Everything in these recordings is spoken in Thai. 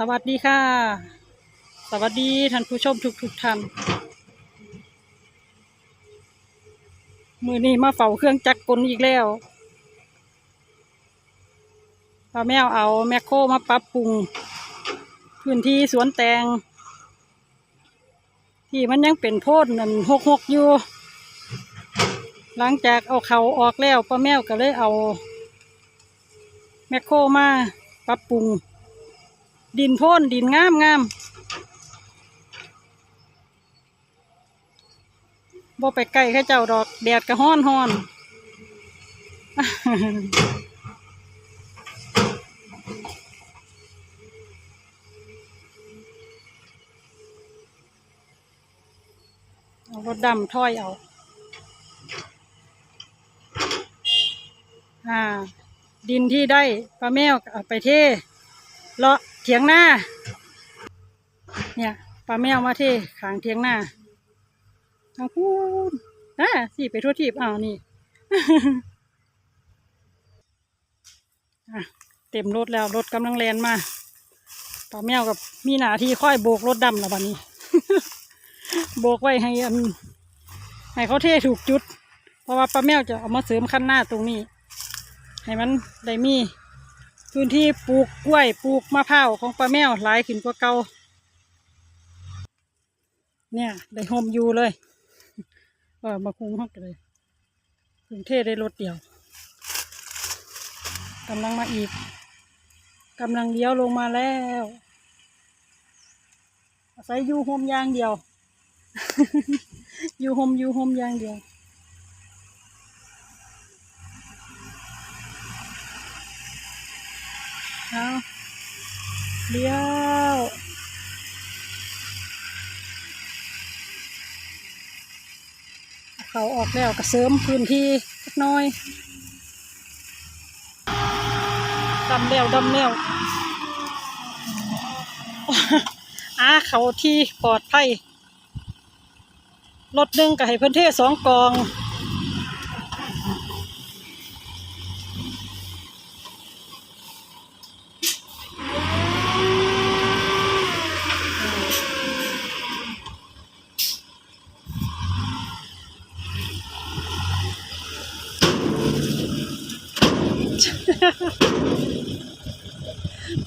สวัสดีค่ะ สวัสดีท่านผู้ชมทุกทุกๆท่าน มือนี้มาเฝ้าเครื่องจักรกลอีกแล้วป้าแมวเอาแมคโครมาปรับปรุง พื้นที่สวนแตง ที่มันยังเป็นโพดนั่นหกหกอยู่ หลังจากเอาเขาออกแล้วป้าแมวก็เลยเอา แมคโครมาปรับปรุง ดินโพ่นดินงามงามบ่ไปใกล้เข้าเจ้าดอกแดดก็ฮ้อนฮ้อนเอารถดำถ้อยเอา อ่า ดินที่ได้ปลาแมวเอาไปเทเลาะ เถียงหน้า เนี่ยปลาแมวมาเทขางเถียงหน้าทางพูนอ่าสิไปทั่วทีบอ้าวนี่เต็มรถแล้วรถกำลังแลนมาปลาแมวกับมีหนาที่ค่อยโบกรถดำแล้วบัดนี้ โบกไว้ให้อันให้เขาเทถูกจุด เพราะว่าปลาแมวจะเอามาเสริมขั้นหน้าตรงนี้ ให้มันได้มี พื้นที่ปลูกกล้วยปลูกมะพร้าวของปลาแมวหลายขึ้นกว่าเก่าเนี่ยได้โฮมอยูเลยเออมาคุงฮักเลยกรุงเทพได้รถเดียวกำลังมาอีกกำลังเลี้ยวลงมาแล้วอาศัยยูโฮมยางเดียว ยูโฮมยูโฮมยางเดียว เอาเลี้ยวเขาออกแล้วก็เสริมพื้นที่สักหน้อยดำแล้วดำแล้วอาเขาที่ปลอดภัยรถหนึ่งก็ให้เพื่อนเทศสองกอง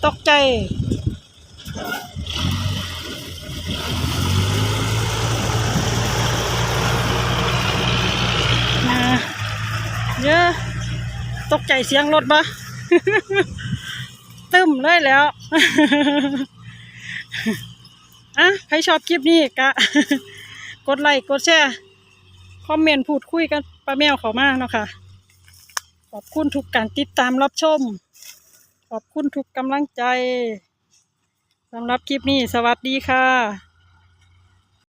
ตกใจนะเยอะตกใจเสียงรถปะตึมเลยแล้วอะใครชอบคลิปนี้กะ กดไลค์กดแชร์คอมเมนต์พูดคุยกันป้าแมวเขามากเนาะค่ะขอบคุณทุกการติดตามรับชม ขอบคุณทุกกำลังใจสำหรับคลิปนี้ สวัสดีค่ะ